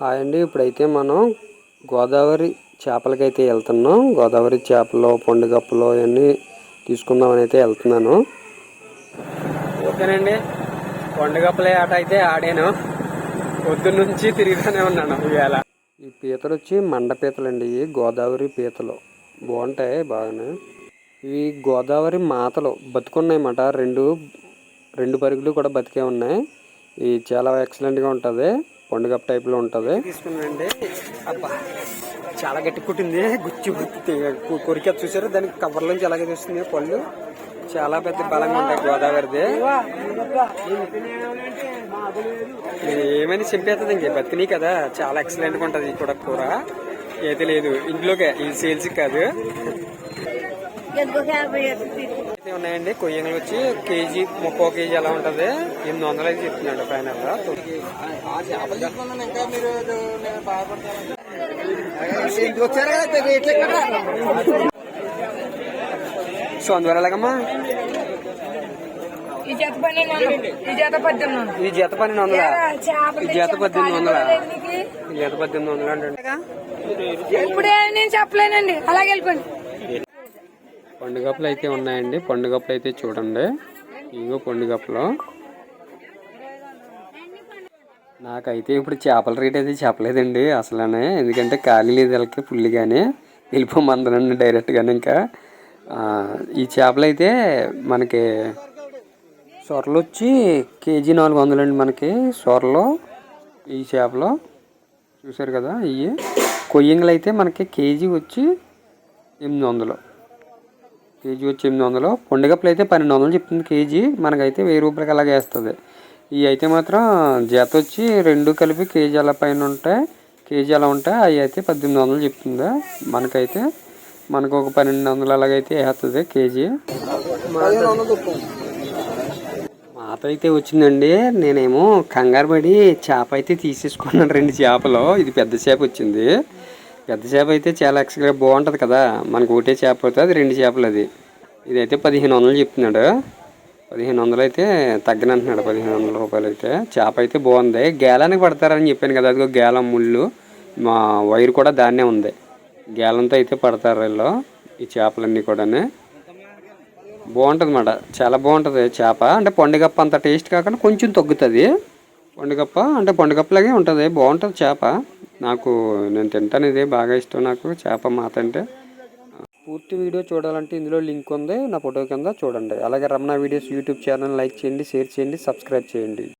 Hi అండి. ఇప్పుడైతే మనం గోదావరి చేపలకైతే వెళ్తున్నాం. గోదావరి చేపలు పండుగప్పలు అవన్నీ తీసుకుందామని అయితే వెళ్తున్నాను. ఓకేనండి. పండుగప్పలే ఆట అయితే ఆడాను. పొద్దున్న నుంచి తిరుగుతూనే ఉన్నాను ఇవాళ. ఈ పీతలు వచ్చి మండ పీతలు అండి ఇవి గోదావరి పీతలు బాగుంటాయి బాగానే. ఇవి గోదావరి మాతలు బతుకున్నాయన్నమాట. రెండు రెండు పరుగులు కూడా బతికే ఉన్నాయి. ఇది చాలా ఎక్సలెంట్గా ఉంటుంది. పండుగ టైప్లో ఉంటుంది. తీసుకున్నాండి అబ్బా చాలా గట్టి కుట్టింది. గుచ్చి గుత్తి కొరికి చూసారు? దానికి కవర్లోంచి అలాగే తీస్తుంది పళ్ళు? చాలా పెద్ద బలంగా ఉంటాయి గోదావరిది. ఏమైనా చింపేస్తుంది ఇంకే బతికినాయి కదా. చాలా ఎక్సలెంట్గా ఉంటుంది ఇది కూడా కూర. అయితే లేదు ఇంట్లోకే ఇది సేల్స్ కాదు. ఉన్నాయండి. కొయ్యలు వచ్చి కేజీ ముప్పై కేజీ ఎలా ఉంటది. ఎనిమిది వందలు అయితే చెప్తున్నాడు ఫైనల్గా. సో అందువల్ల ఎలాగమ్మా? ఈ జత పన్నెండు వందలు. ఈ జత పద్దెనిమిది వందలు. ఈ జత పద్దెనిమిది వందల? ఈ జత పద్దెనిమిది వందలు అంటే? ఇప్పుడే నేను చెప్పలేనండి. అలాగే వెళ్ళిపోండి. పండుగప్పులు అయితే ఉన్నాయండి. పండుగప్పులు అయితే చూడండి. ఇగో పండుగప్పులు. నాకైతే ఇప్పుడు చేపల రేట్ అయితే చెప్పలేదండి అసలనే. ఎందుకంటే ఖాళీ లేదు వాళ్ళకి పుల్లిగానే వెళ్ళిపోమందనండి డైరెక్ట్గానే ఇంకా. ఈ చేపలు అయితే మనకి సొరలు వచ్చి కేజీ నాలుగు వందలు అండి మనకి సొరలు. ఈ చేపలు చూసారు కదా ఇవి కొయ్యంగులు అయితే మనకి కేజీ వచ్చి ఎనిమిది వందలు. కేజీ వచ్చి ఎనిమిది వందలు. పొండిగప్పలు అయితే పన్నెండు వందలు చెప్తుంది కేజీ. మనకైతే వెయ్యి రూపాయలకి అలాగే వేస్తుంది. ఇవి అయితే మాత్రం జత వచ్చి రెండు కలిపి కేజీ అలా పైన ఉంటాయి కేజీ అలా ఉంటాయి అవి అయితే పద్దెనిమిది వందలు చెప్తుంది. మనకైతే మనకు ఒక పన్నెండు వందలు అలాగైతే వేస్తుంది కేజీ. మాత అయితే వచ్చిందండి. నేనేమో కంగారు పడి చేప అయితే తీసేసుకున్నాను రెండు చేపలు. ఇది పెద్ద చేప వచ్చింది. పెద్ద చేప అయితే చాలా ఎక్స్గా బాగుంటుంది కదా. మనకు ఒకటే చేప అవుతుంది అది రెండు చేపలు అది. ఇదైతే పదిహేను వందలు చెప్తున్నాడు. పదిహేను వందలు అయితే తగ్గనంటున్నాడు. పదిహేను వందల రూపాయలు అయితే. చేప అయితే బాగుంది. గేలానికి పడతారని చెప్పాను కదా. అదిగో గేలం ముళ్ళు. మా వైర్ కూడా దాన్నే ఉంది. గేలంతో అయితే పడతారు వీళ్ళు ఈ చేపలన్నీ కూడా బాగుంటుంది అన్నమాట చాలా బాగుంటుంది చేప. అంటే పండుగప్ప అంత టేస్ట్ కాకుండా కొంచెం తగ్గుతుంది. పండుగప్ప అంటే పండుగప్పలాగే ఉంటుంది. బాగుంటుంది చేప. నాకు నేను తింటాను ఇదే బాగా ఇష్టం నాకు చేప మాత అంటే. పూర్తి వీడియో చూడాలంటే ఇందులో లింక్ ఉంది నా ఫోటో కింద చూడండి. అలాగే Ramana videos YouTube channel like చేయండి షేర్ చేయండి సబ్స్క్రైబ్ చేయండి.